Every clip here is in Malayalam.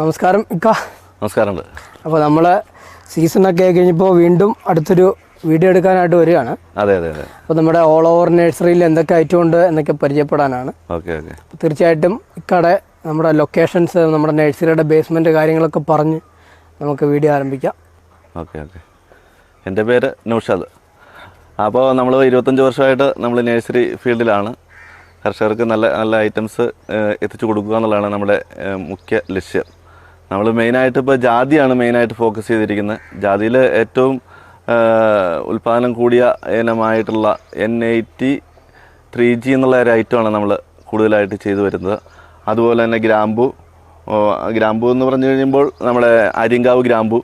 നമസ്കാരം ഇക്ക. നമസ്കാരമുണ്ട്. അപ്പോൾ നമ്മൾ സീസണൊക്കെ കഴിഞ്ഞപ്പോൾ വീണ്ടും അടുത്തൊരു വീഡിയോ എടുക്കാനായിട്ട് വരികയാണ്. അതെ അതെ അതെ. അപ്പോൾ നമ്മുടെ ഓൾ ഓവർ നഴ്സറിയിൽ എന്തൊക്കെ ഐറ്റം ഉണ്ട് എന്നൊക്കെ പരിചയപ്പെടാനാണ്. Okay okay. അപ്പോൾ തീർച്ചയായിട്ടും ഇക്കടെ നമ്മുടെ ലൊക്കേഷൻസ് നമ്മുടെ നഴ്സറിയുടെ ബേസ്മെന്റ് കാര്യങ്ങളൊക്കെ പറഞ്ഞ് നമുക്ക് വീഡിയോ ആരംഭിക്കാം. Okay okay. എന്റെ പേര് നൗഷാദ്. അപ്പോൾ നമ്മൾ ഇരുപത്തഞ്ച് വർഷമായിട്ട് നമ്മൾ നഴ്സറി ഫീൽഡിലാണ് കർഷകർക്ക് നല്ല നല്ല ഐറ്റംസ് എത്തിച്ചു കൊടുക്കുക എന്നുള്ളതാണ് നമ്മുടെ മുഖ്യ ലക്ഷ്യം. നമ്മൾ മെയിനായിട്ട് ഇപ്പോൾ ജാതിയാണ് മെയിനായിട്ട് ഫോക്കസ് ചെയ്തിരിക്കുന്നത്. ജാതിയിൽ ഏറ്റവും ഉൽപാദനം കൂടിയ ഇനമായിട്ടുള്ള എൻ എയ്റ്റി ത്രീ ജി എന്നുള്ള ഒരു ഐറ്റമാണ് നമ്മൾ കൂടുതലായിട്ട് ചെയ്തു വരുന്നത്. അതുപോലെ തന്നെ ഗ്രാമ്പു. ഗ്രാമ്പു എന്ന് പറഞ്ഞു കഴിയുമ്പോൾ നമ്മുടെ അരിങ്കാവ് ഗ്രാമ്പു.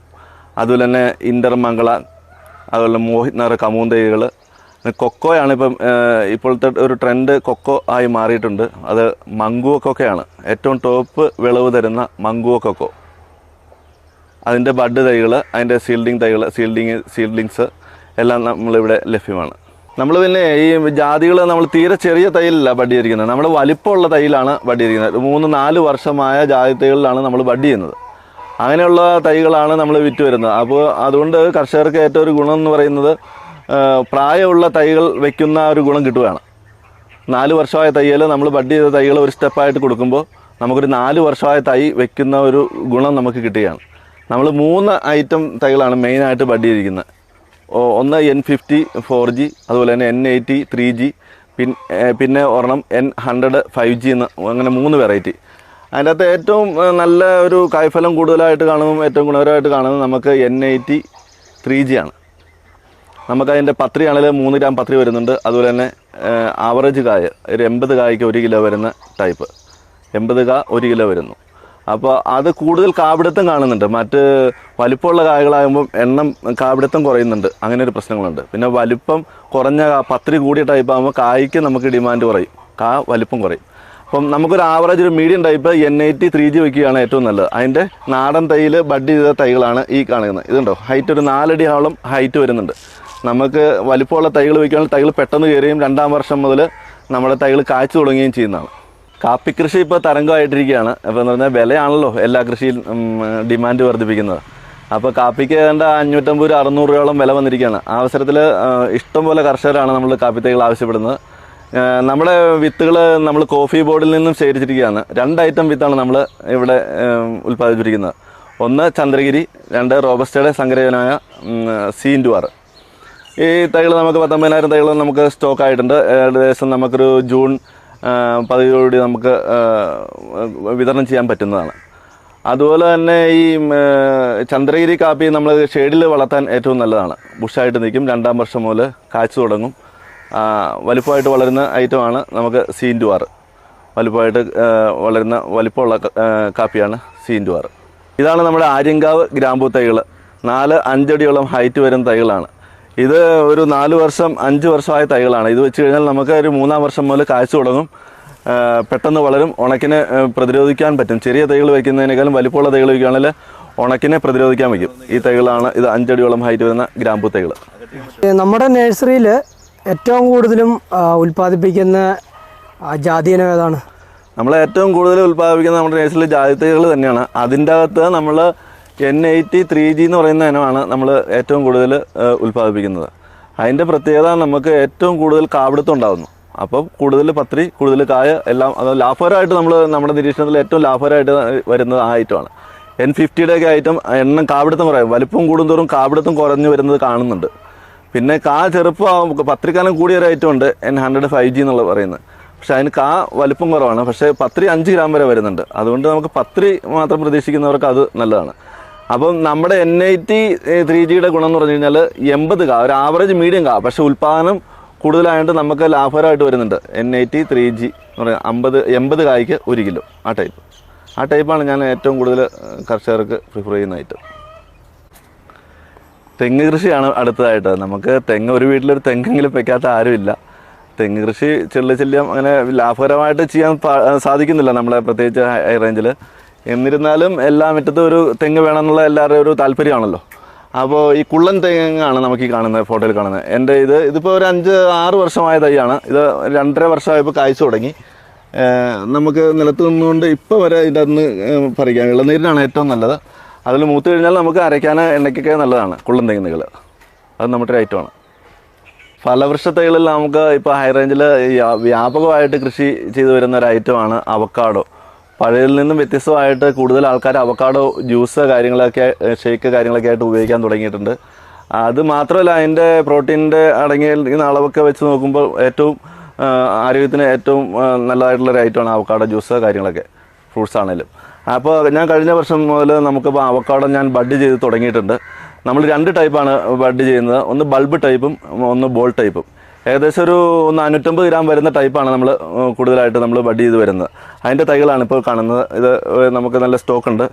അതുപോലെ തന്നെ ഇന്റർമംഗള അതുപോലെ മോഹിത് നഗർ കമൂൻ തൈകൾ കൊക്കോയാണ് ഇപ്പം ഇപ്പോഴത്തെ ഒരു ട്രെൻഡ് കൊക്കോ ആയി മാറിയിട്ടുണ്ട്. അത് മങ്കുവ കൊക്കയാണ്. ഏറ്റവും ടോപ്പ് വിളവ് തരുന്ന മങ്കുവ കൊക്കോ. അതിന്റെ ബഡ് തൈകൾ അതിന്റെ സീൽഡിങ് തൈകൾ സീൽഡിങ് സീൽഡിങ്സ് എല്ലാം നമ്മളിവിടെ ലഭ്യമാണ്. നമ്മൾ പിന്നെ ഈ ജാതികൾ നമ്മൾ തീരെ ചെറിയ തൈലല്ല ബഡ് ചെയ്തിരിക്കുന്നത് നമ്മൾ വലിപ്പമുള്ള ബഡ് ചെയ്തിരിക്കുന്നത് മൂന്ന് നാല് വർഷമായ ജാതി തൈകളിലാണ് നമ്മൾ ബഡ് ചെയ്യുന്നത് അങ്ങനെയുള്ള തൈകളാണ് നമ്മൾ വിറ്റ് വരുന്നത്. അപ്പോൾ അതുകൊണ്ട് കർഷകർക്ക് ഏറ്റവും ഒരു ഗുണം എന്ന് പറയുന്നത് പ്രായമുള്ള തൈകൾ വെക്കുന്ന ഒരു ഗുണം കിട്ടുകയാണ്. നാല് വർഷമായ തൈകൾ നമ്മൾ ബഡ് ചെയ്ത തൈകൾ ഒരു സ്റ്റെപ്പായിട്ട് കൊടുക്കുമ്പോൾ നമുക്കൊരു നാല് വർഷമായ തൈ വെക്കുന്ന ഒരു ഗുണം നമുക്ക് കിട്ടുകയാണ്. നമ്മൾ മൂന്ന് ഐറ്റം തൈകളാണ് മെയിനായിട്ട് ബഡ് ചെയ്തിരിക്കുന്നത്. ഒന്ന് എൻ ഫിഫ്റ്റി ഫോർ ജി അതുപോലെ തന്നെ എൻ എയ്റ്റി ത്രീ ജി പിന്നെ ഒരെണ്ണം എൻ ഹൺഡ്രഡ് ഫൈവ് ജി എന്ന് അങ്ങനെ മൂന്ന് വെറൈറ്റി അതിന്റെ അകത്ത് ഏറ്റവും നല്ല ഒരു കായ്ഫലം കൂടുതലായിട്ട് കാണുമ്പോൾ ഏറ്റവും ഗുണകരമായിട്ട് കാണുന്നത് നമുക്ക് എൻ എയ്റ്റി ത്രീ ജി ആണ്. നമുക്കതിന്റെ പത്രി ആണെങ്കിൽ മൂന്ന് ഗ്രാം പത്രി വരുന്നുണ്ട്. അതുപോലെ തന്നെ ആവറേജ് കായ ഒരു എൺപത് കായ്ക്ക് ഒരു കിലോ വരുന്ന ടൈപ്പ് എൺപത് കാ ഒരു കിലോ വരുന്നു. അപ്പോൾ അത് കൂടുതൽ കാപിടുത്തം കാണുന്നുണ്ട്. മറ്റ് വലിപ്പമുള്ള കായകളാകുമ്പം എണ്ണം കാപിടുത്തം കുറയുന്നുണ്ട്. അങ്ങനെ ഒരു പ്രശ്നങ്ങളുണ്ട്. പിന്നെ വലിപ്പം കുറഞ്ഞ പത്രി കൂടിയ ടൈപ്പ് ആകുമ്പോൾ കായ്ക്ക് നമുക്ക് ഡിമാൻഡ് കുറയും. കാ വലിപ്പം കുറയും. അപ്പം നമുക്കൊരു ആവറേജ് ഒരു medium type N eighty three G വയ്ക്കുകയാണ് ഏറ്റവും നല്ലത്. അതിന്റെ നാടൻ തൈയിൽ ബഡ് ചെയ്ത തൈകളാണ് ഈ കാണുന്നത്. ഇതുണ്ടോ? ഹൈറ്റ് ഒരു നാലടി ആളം ഹൈറ്റ് വരുന്നുണ്ട്. നമുക്ക് വലിപ്പമുള്ള തൈകൾ വയ്ക്കുകയാണെങ്കിൽ തൈകൾ പെട്ടെന്ന് കയറുകയും രണ്ടാം വർഷം മുതൽ നമ്മുടെ തൈകൾ കാഴ്ച തുടങ്ങുകയും ചെയ്യുന്നതാണ്. കാപ്പി കൃഷി ഇപ്പോൾ തരംഗമായിട്ടിരിക്കുകയാണ്. അപ്പോൾ എന്ന് പറഞ്ഞാൽ വിലയാണല്ലോ എല്ലാ കൃഷിയിൽ ഡിമാൻഡ് വർദ്ധിപ്പിക്കുന്നത്. അപ്പോൾ കാപ്പിക്ക് ഏതാണ്ട് അഞ്ഞൂറ്റമ്പത് രൂപ അറുന്നൂറ് രൂപയോളം വില വന്നിരിക്കുകയാണ്. ആ അവസരത്തിൽ ഇഷ്ടംപോലെ കർഷകരാണ് നമ്മൾ കാപ്പി തൈകൾ ആവശ്യപ്പെടുന്നത് നമ്മുടെ വിത്തുകൾ നമ്മൾ കോഫി ബോർഡിൽ നിന്നും ശേഖരിച്ചിരിക്കുകയാണ്. രണ്ട് ഐറ്റം വിത്താണ് നമ്മൾ ഇവിടെ ഉൽപ്പാദിപ്പിച്ചിരിക്കുന്നത്. ഒന്ന് ചന്ദ്രഗിരി രണ്ട് റോബസ്റ്റയുടെ സങ്കരജനായ സി ഇന്റു ആറ്. ഈ തൈകൾ നമുക്ക് പത്തൊമ്പതിനായിരം തൈകൾ നമുക്ക് സ്റ്റോക്ക് ആയിട്ടുണ്ട്. ഏകദേശം നമുക്കൊരു ജൂൺ ആ, പകുതിയോടുകൂടി നമുക്ക് വിതരണം ചെയ്യാൻ പറ്റുന്നതാണ്. അതുപോലെ തന്നെ ഈ ചന്ദ്രഗിരി കാപ്പി നമ്മൾ ഷെയ്ഡിൽ വളർത്താൻ ഏറ്റവും നല്ലതാണ്. ബുഷായിട്ട് നിൽക്കും. രണ്ടാം വർഷം മുതൽ കാച്ചു തുടങ്ങും. വലിപ്പമായിട്ട് വളരുന്ന ഐറ്റമാണ് നമുക്ക് സി ഇന്റു ആറ് വലിപ്പമായിട്ട് വളരുന്ന വലിപ്പമുള്ള കാപ്പിയാണ് സി ആറ് ഇതാണ് നമ്മുടെ ആര്യങ്കാവ് ഗ്രാമ്പൂ തൈകൾ നാല് അഞ്ചടിയോളം ഹൈറ്റ് വരുന്ന തൈകളാണ്. ഇത് ഒരു നാല് വർഷം അഞ്ച് വർഷമായ തൈകളാണ്. ഇത് വെച്ച് കഴിഞ്ഞാൽ നമുക്ക് ഒരു മൂന്നാം വർഷം മുതൽ കാഴ്ച തുടങ്ങും. പെട്ടെന്ന് വളരും. ഉണക്കിനെ പ്രതിരോധിക്കാൻ പറ്റും. ചെറിയ തൈകൾ വയ്ക്കുന്നതിനേക്കാളും വലിപ്പമുള്ള തൈകൾ വയ്ക്കുകയാണെങ്കിൽ ഉണക്കിനെ പ്രതിരോധിക്കാൻ വയ്ക്കും. ഈ തൈകളാണ് ഇത് അഞ്ചടിയോളം ഹൈറ്റ് വരുന്ന ഗ്രാമ്പു തൈകൾ നമ്മുടെ നഴ്സറിയിൽ ഏറ്റവും കൂടുതലും ഉൽപ്പാദിപ്പിക്കുന്ന ആ, ജാതി ഇനം ഏതാണ്? നമ്മൾ ഏറ്റവും കൂടുതൽ ഉൽപ്പാദിപ്പിക്കുന്ന നമ്മുടെ നഴ്സറിയിൽ ജാതി തൈകൾ തന്നെയാണ്. അതിന്റെ അകത്ത് നമ്മൾ എൻ എയ്റ്റി ത്രീ ജി എന്ന് പറയുന്ന ഇനമാണ് നമ്മൾ ഏറ്റവും കൂടുതൽ ഉൽപ്പാദിപ്പിക്കുന്നത്. അതിന്റെ പ്രത്യേകത നമുക്ക് ഏറ്റവും കൂടുതൽ കാവിടുത്തം ഉണ്ടാകുന്നു അപ്പം കൂടുതൽ പത്രി കൂടുതൽ കായ എല്ലാം അത് ലാഭകരമായിട്ട് നമ്മൾ നമ്മുടെ നിരീക്ഷണത്തിൽ ഏറ്റവും ലാഭകരമായിട്ട് വരുന്നത് ആ ഐറ്റമാണ് എൻ ഫിഫ്റ്റിയുടെ ഒക്കെ ഐറ്റം എണ്ണം കാവിടുത്തം കുറയും. വലിപ്പം കൂടുന്തോറും കാവിടുത്തം കുറഞ്ഞു വരുന്നത് കാണുന്നുണ്ട്. പിന്നെ കാ ചെറുപ്പം പത്രിക്കാലം കൂടിയ ഒരു ഐറ്റം ഉണ്ട് എൻ ഹൺഡ്രഡ് ഫൈവ് ജി എന്നുള്ള പറയുന്നത്. പക്ഷേ അതിന് കാ വലിപ്പം കുറവാണ്. പക്ഷേ പത്രി അഞ്ച് ഗ്രാം വരെ വരുന്നുണ്ട്. അതുകൊണ്ട് നമുക്ക് പത്രി മാത്രം പ്രതീക്ഷിക്കുന്നവർക്ക് അത് നല്ലതാണ്. അപ്പം നമ്മുടെ എൻ ഐ ടി ത്രീ ജിയുടെ ഗുണം എന്ന് പറഞ്ഞു കഴിഞ്ഞാൽ എൺപത് കാ ഒരു ആവറേജ് മീഡിയം കാ. പക്ഷേ ഉൽപ്പാദനം കൂടുതലായിട്ട് നമുക്ക് ലാഭകരമായിട്ട് വരുന്നുണ്ട്. N I T three G എന്ന് പറയുന്നത് അമ്പത് എൺപത് കായ്ക്ക് ഒരു കിലോ ആ ടൈപ്പ് ആ ടൈപ്പാണ് ഞാൻ ഏറ്റവും കൂടുതൽ കർഷകർക്ക് പ്രിഫർ ചെയ്യുന്ന ഐറ്റം തെങ്ങ് കൃഷിയാണ് അടുത്തതായിട്ട്. നമുക്ക് തെങ്ങ് ഒരു വീട്ടിലൊരു തെങ്ങെങ്കിലും വെക്കാത്ത ആരുമില്ല. തെങ്ങ് കൃഷി ചെള്ളി ചെല്ലിയം അങ്ങനെ ലാഭകരമായിട്ട് ചെയ്യാൻ സാധിക്കുന്നില്ല നമ്മളെ പ്രത്യേകിച്ച് ഹൈ റേഞ്ചിൽ എന്നിരുന്നാലും എല്ലാ മുറ്റത്തും ഒരു തെങ്ങ് വേണമെന്നുള്ള എല്ലാവരുടെയും ഒരു താല്പര്യമാണല്ലോ. അപ്പോൾ ഈ കുള്ളൻ തെങ്ങാണ് നമുക്ക് ഈ കാണുന്നത് ഫോട്ടോയിൽ കാണുന്നത്. എന്റെ ഇത് ഇതിപ്പോൾ ഒരു അഞ്ച് ആറ് വർഷമായ തൈയാണ്. ഇത് രണ്ടര വർഷമായപ്പോൾ കായ്ച്ചു തുടങ്ങി. നമുക്ക് നിലത്ത് നിന്നുകൊണ്ട് ഇപ്പോൾ വരെ ഇതിന്റെ അന്ന് പറിക്കാം. ഇളനീരിനാണ് ഏറ്റവും നല്ലത്. അതിൽ മൂത്ത് കഴിഞ്ഞാൽ നമുക്ക് അരയ്ക്കാൻ എണ്ണയ്ക്കൊക്കെ നല്ലതാണ് കുള്ളൻ തെങ്ങുകൾ അത് നമ്മുടെ ഒരു ഐറ്റമാണ്. ഫലവൃക്ഷ തൈകളിൽ നമുക്ക് ഇപ്പോൾ ഹൈ റേഞ്ചിൽ വ്യാപകമായിട്ട് കൃഷി ചെയ്തു വരുന്ന ഒരു ഐറ്റമാണ് അവക്കാഡോ പഴയതിൽ നിന്നും വ്യത്യസ്തമായിട്ട് കൂടുതൽ ആൾക്കാർ അവക്കാടോ ജ്യൂസ് കാര്യങ്ങളൊക്കെ ഷേക്ക് കാര്യങ്ങളൊക്കെ ആയിട്ട് ഉപയോഗിക്കാൻ തുടങ്ങിയിട്ടുണ്ട്. അത് മാത്രമല്ല അതിന്റെ പ്രോട്ടീന്റെ അടങ്ങിയിരിക്കുന്ന അളവൊക്കെ വെച്ച് നോക്കുമ്പോൾ ഏറ്റവും ആരോഗ്യത്തിന് ഏറ്റവും നല്ലതായിട്ടുള്ളൊരു ഐറ്റമാണ് അവക്കാടോ ജ്യൂസ് കാര്യങ്ങളൊക്കെ ഫ്രൂട്ട്സ് ആണെങ്കിലും. അപ്പോൾ ഞാൻ കഴിഞ്ഞ വർഷം മുതൽ നമുക്കിപ്പോൾ അവക്കാടം ഞാൻ ബഡ് ചെയ്ത് തുടങ്ങിയിട്ടുണ്ട്. നമ്മൾ രണ്ട് ടൈപ്പാണ് ബഡ് ചെയ്യുന്നത്. ഒന്ന് ബൾബ് ടൈപ്പും ഒന്ന് ബോൾ ടൈപ്പും. ഏകദേശം ഒരു നാനൂറ്റമ്പത് ഗ്രാം വരുന്ന ടൈപ്പാണ് നമ്മൾ കൂടുതലായിട്ട് നമ്മൾ ബഡ് ചെയ്ത് വരുന്നത്. അതിന്റെ തൈകളാണ് ഇപ്പോൾ കാണുന്നത്. ഇത് നമുക്ക് നല്ല സ്റ്റോക്ക് ഉണ്ട്.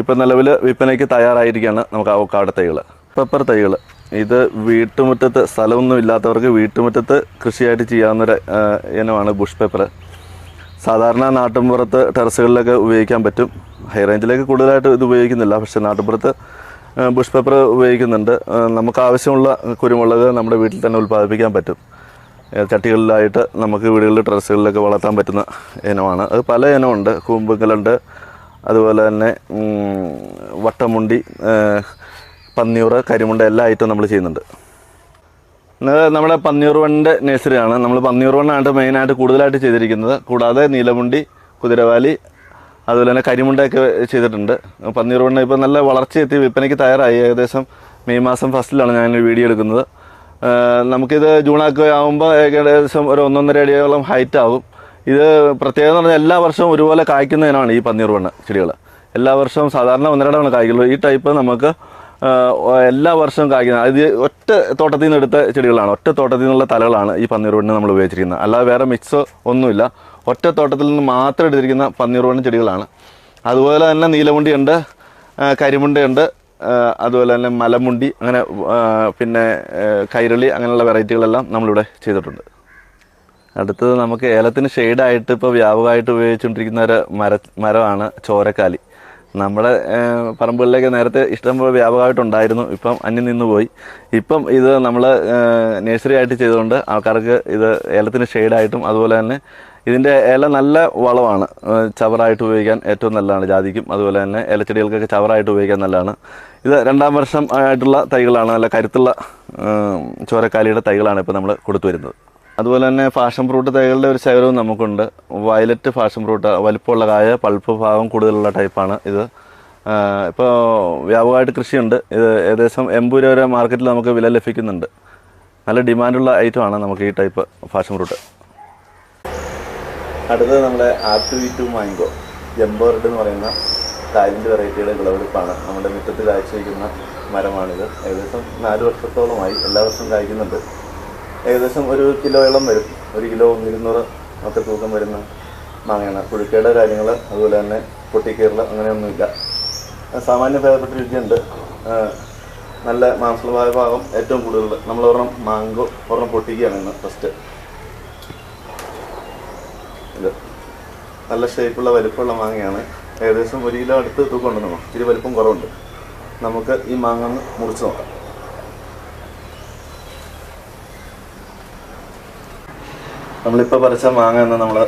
ഇപ്പോൾ നിലവിൽ വിൽപ്പനയ്ക്ക് തയ്യാറായിരിക്കുകയാണ് നമുക്ക് അവക്കാട തൈകൾ പെപ്പർ തൈകൾ ഇത് വീട്ടുമുറ്റത്ത് സ്ഥലമൊന്നും ഇല്ലാത്തവർക്ക് വീട്ടുമുറ്റത്ത് കൃഷിയായിട്ട് ചെയ്യാവുന്നൊരു ഇനമാണ് ബുഷ് പേപ്പർ സാധാരണ നാട്ടിൻപുറത്ത് ടെറസുകളിലൊക്കെ ഉപയോഗിക്കാൻ പറ്റും. ഹൈ റേഞ്ചിലേക്ക് കൂടുതലായിട്ട് ഇത് ഉപയോഗിക്കുന്നില്ല. പക്ഷേ നാട്ടിൻപുറത്ത് ബുഷ് പേപ്പർ ഉപയോഗിക്കുന്നുണ്ട്. നമുക്ക് ആവശ്യമുള്ള കുരുമുളക് നമ്മുടെ വീട്ടിൽ തന്നെ ഉൽപ്പാദിപ്പിക്കാൻ പറ്റും. ചട്ടികളിലായിട്ട് നമുക്ക് വീടുകളിൽ ടെറസുകളിലൊക്കെ വളർത്താൻ പറ്റുന്ന ഇനമാണ്. അത് പല ഇനമുണ്ട്. കൂമ്പുകളുണ്ട് അതുപോലെ തന്നെ വട്ടമുണ്ടി പന്നിയൂറ് കരിമുണ്ട എല്ലാ ഐറ്റവും നമ്മൾ ചെയ്യുന്നുണ്ട്. നമ്മുടെ പന്നിയൂർ വണ്ണിന്റെ നേഴ്സറിയാണ്. നമ്മൾ പന്നിയൂർ വണ്ണാണ് മെയിനായിട്ട് കൂടുതലായിട്ട് ചെയ്തിരിക്കുന്നത്. കൂടാതെ നീലമുണ്ടി കുതിരവാലി അതുപോലെ തന്നെ കരിമുണ്ടയൊക്കെ ചെയ്തിട്ടുണ്ട്. പന്നിയൂർ വണ്ണ ഇപ്പോൾ നല്ല വളർച്ചയെത്തി വിൽപ്പനയ്ക്ക് തയ്യാറായി. ഏകദേശം മെയ് മാസം ഫസ്റ്റിലാണ് ഞാൻ വീഡിയോ എടുക്കുന്നത്. നമുക്കിത് ജൂണൊക്കെ ആകുമ്പോൾ ഏകദേശം ഒരു ഒന്നൊന്നര അടിയോളം ഹൈറ്റ് ആവും. ഇത് പ്രത്യേകത എന്ന് പറഞ്ഞാൽ എല്ലാ വർഷവും ഒരുപോലെ കായ്ക്കുന്നതിനാണ് ഈ പന്നീർ വണ്ണ ചെടികൾ എല്ലാ വർഷവും സാധാരണ ഒന്നരടമാണ് കായ്ക്കുള്ളൂ. ഈ ടൈപ്പ് നമുക്ക് എല്ലാ വർഷവും കായ്ക്കുന്നത് ഇത് ഒറ്റ തോട്ടത്തിൽ നിന്ന് എടുത്ത ചെടികളാണ്. ഒറ്റ തോട്ടത്തിൽ നിന്നുള്ള തലകളാണ് ഈ പന്നീർ വണ്ണ് നമ്മൾ ഉപയോഗിച്ചിരിക്കുന്നത്. അല്ലാതെ വേറെ മിക്സ് ഒന്നുമില്ല. ഒറ്റ തോട്ടത്തിൽ നിന്ന് മാത്രം എടുത്തിരിക്കുന്ന പന്നീർ വണ്ണ് ചെടികളാണ്. അതുപോലെ തന്നെ നീലമുണ്ടിയുണ്ട് കരിമുണ്ടയുണ്ട് അതുപോലെ തന്നെ മലമുണ്ടി അങ്ങനെ പിന്നെ കൈരളി അങ്ങനെയുള്ള വെറൈറ്റികളെല്ലാം നമ്മളിവിടെ ചെയ്തിട്ടുണ്ട്. അടുത്തത് നമുക്ക് ഏലത്തിന് ഷെയ്ഡായിട്ട് ഇപ്പോൾ വ്യാപകമായിട്ട് ഉപയോഗിച്ചുകൊണ്ടിരിക്കുന്ന ഒരു മര മരമാണ് ചോരക്കാലി. നമ്മുടെ പറമ്പുകളിലേക്ക് നേരത്തെ ഇഷ്ടംപോലെ വ്യാപകമായിട്ടുണ്ടായിരുന്നു ഇപ്പം അന്യം നിന്ന് പോയി ഇപ്പം ഇത് നമ്മൾ നേഴ്സറി ആയിട്ട് ചെയ്തുകൊണ്ട് ആൾക്കാർക്ക് ഇത് ഏലത്തിന് ഷെയ്ഡായിട്ടും അതുപോലെ തന്നെ ഇതിന്റെ ഇല നല്ല വളമാണ്. ചവറായിട്ട് ഉപയോഗിക്കാൻ ഏറ്റവും നല്ലതാണ് ജാതിക്കും അതുപോലെ തന്നെ ഇലച്ചെടികൾക്കൊക്കെ ചവറായിട്ട് ഉപയോഗിക്കാൻ നല്ലതാണ്. ഇത് രണ്ടാം വർഷം ആയിട്ടുള്ള തൈകളാണ് നല്ല കരുത്തുള്ള ചോരക്കാലിയുടെ തൈകളാണ് ഇപ്പോൾ നമ്മൾ കൊടുത്തു വരുന്നത്. അതുപോലെ തന്നെ ഫാഷൻ ഫ്രൂട്ട് തൈകളുടെ ഒരു ശേഖരവും നമുക്കുണ്ട്. വയലറ്റ് ഫാഷൻ ഫ്രൂട്ട് വലിപ്പമുള്ള കായ പൾപ്പ് ഭാഗം കൂടുതലുള്ള ടൈപ്പാണ് ഇത്. ഇപ്പോൾ വ്യാപകമായിട്ട് കൃഷിയുണ്ട്. ഇത് ഏകദേശം എൺപത് രൂപ വരെ മാർക്കറ്റിൽ നമുക്ക് വില ലഭിക്കുന്നുണ്ട്. നല്ല ഡിമാൻഡുള്ള ഐറ്റമാണ് നമുക്ക് ഈ ടൈപ്പ് ഫാഷൻ ഫ്രൂട്ട്. അടുത്തത് നമ്മുടെ ആർ ടു മാംഗോ ജംബോർഡ് എന്ന് പറയുന്ന കാലിന്റെ വെറൈറ്റിയുടെ വിളവെടുപ്പാണ്. നമ്മുടെ മുറ്റത്ത് കാഴ്ച വയ്ക്കുന്ന മരമാണിത്. ഏകദേശം നാല് വർഷത്തോളമായി എല്ലാ വർഷവും കായ്ക്കുന്നുണ്ട്. ഏകദേശം ഒരു കിലോയോളം വരും. ഒരു കിലോ ഇരുന്നൂറ് ഒക്കെ തൂക്കം വരുന്ന മാങ്ങയാണ്. പുഴുക്കയുടെ കാര്യങ്ങൾ അതുപോലെ തന്നെ പൊട്ടിക്കീറൽ അങ്ങനെയൊന്നുമില്ല. സാമാന്യ ഭേദപ്പെട്ട രുചിയുണ്ട്. നല്ല മാംസളമായ ഭാഗം ഏറ്റവും കൂടുതൽ. നമ്മൾ ഒരെണ്ണം മാങ്കോ ഒരെണ്ണം പൊട്ടിക്കുകയാണ് ഇന്ന് ഫസ്റ്റ് നല്ല ഷേപ്പുള്ള വലുപ്പമുള്ള മാങ്ങയാണ്. ഏകദേശം ഒരു കിലോ അടുത്ത് തൂക്കമുണ്ട് നമ്മൾ ഇത്തിരി വലുപ്പം കുറവുണ്ട്. നമുക്ക് ഈ മാങ്ങ ഒന്ന് മുറിച്ച് നോക്കാം. നമ്മളിപ്പോൾ പറിച്ച മാങ്ങ എന്ന് നമ്മൾ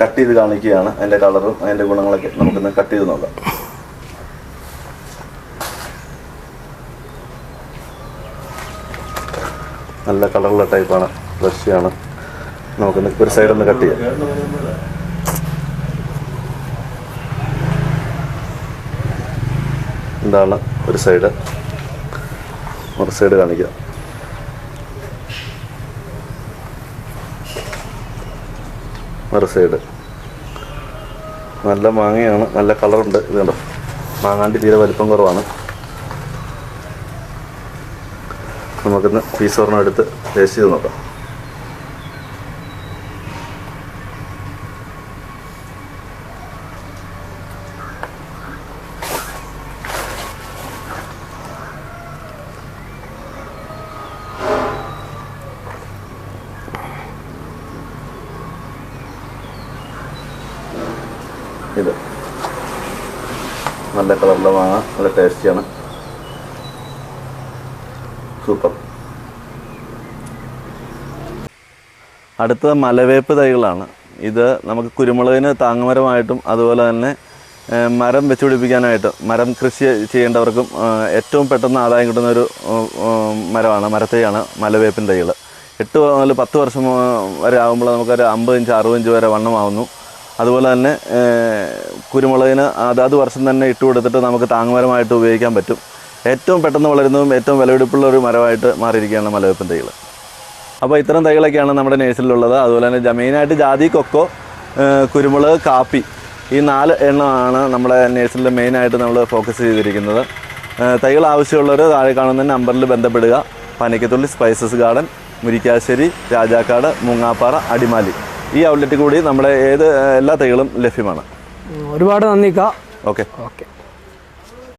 കട്ട് ചെയ്ത് കാണിക്കുകയാണ്. അതിന്റെ കളറും അതിന്റെ ഗുണങ്ങളൊക്കെ നമുക്കൊന്ന് കട്ട് ചെയ്ത് നോക്കാം. നല്ല കളറുള്ള ടൈപ്പാണ് ഫ്രഷിയാണ് നമുക്കൊന്ന് ഒരു സൈഡ് ഒന്ന് കട്ട് ചെയ്യാം. ഇതാണ് ഒരു സൈഡ് ഒരു സൈഡ് കാണിക്കാം. മറു സൈഡ് നല്ല മാങ്ങയാണ്. നല്ല കളറുണ്ട് ഇത് കണ്ടോ? മാങ്ങാണ്ടി തീരെ വലിപ്പം കുറവാണ്. നമുക്കിന്ന് പീസ് ഒരെണ്ണം എടുത്ത് ടേസ്റ്റ് ചെയ്ത് നോക്കാം ഇത് നല്ല കളറിലെ മാങ്ങ. നല്ല ടേസ്റ്റിയാണ് സൂപ്പർ അടുത്തത് മലവേപ്പ് തൈകളാണ്. ഇത് നമുക്ക് കുരുമുളകിന് താങ്ങമരമായിട്ടും അതുപോലെ തന്നെ മരം മരം വെച്ചുപിടിപ്പിക്കാനായിട്ട് മരം കൃഷി ചെയ്യേണ്ടവർക്കും ഏറ്റവും പെട്ടെന്ന് ആദായം കിട്ടുന്ന ഒരു മരമാണ് മരത്തൈയാണ് മലവേപ്പിൻ തൈകൾ എട്ട് മുതൽ പത്ത് വർഷം വരെ ആകുമ്പോൾ നമുക്കൊരു അമ്പത് ഇഞ്ച് അറുപത് ഇഞ്ച് വരെ വണ്ണമാവുന്നു. അതുപോലെ തന്നെ കുരുമുളകിന് അതാത് വർഷം തന്നെ ഇട്ട് കൊടുത്തിട്ട് നമുക്ക് താങ്ങുമരമായിട്ട് ഉപയോഗിക്കാൻ പറ്റും. ഏറ്റവും പെട്ടെന്ന് വളരുന്നതും ഏറ്റവും വിലപിടിപ്പുള്ള ഒരു മരമായിട്ട് മാറിയിരിക്കുകയാണ് മലവെപ്പൻ തൈകൾ അപ്പോൾ ഇത്തരം തൈകളൊക്കെയാണ് നമ്മുടെ നേഴ്സറിയിലുള്ളത്. അതുപോലെ തന്നെ മെയിനായിട്ട് ജാതി കൊക്കോ കുരുമുളക് കാപ്പി ഈ നാല് എണ്ണമാണ് നമ്മുടെ നേഴ്സിലെ മെയിനായിട്ട് നമ്മൾ ഫോക്കസ് ചെയ്തിരിക്കുന്നത്. തൈകൾ ആവശ്യമുള്ളവർ താഴെ കാണുന്ന നമ്പറിൽ ബന്ധപ്പെടുക. Panikkathulli spices garden Murikkassery Rajakkad Moongappara Adimali. ഈ ഔട്ട്ലെറ്റിൽ കൂടി നമ്മുടെ ഏത് എല്ലാ തൈകളും ലഭ്യമാണ്. ഒരുപാട് നന്ദിക്ക ഓക്കെ. ഓക്കെ.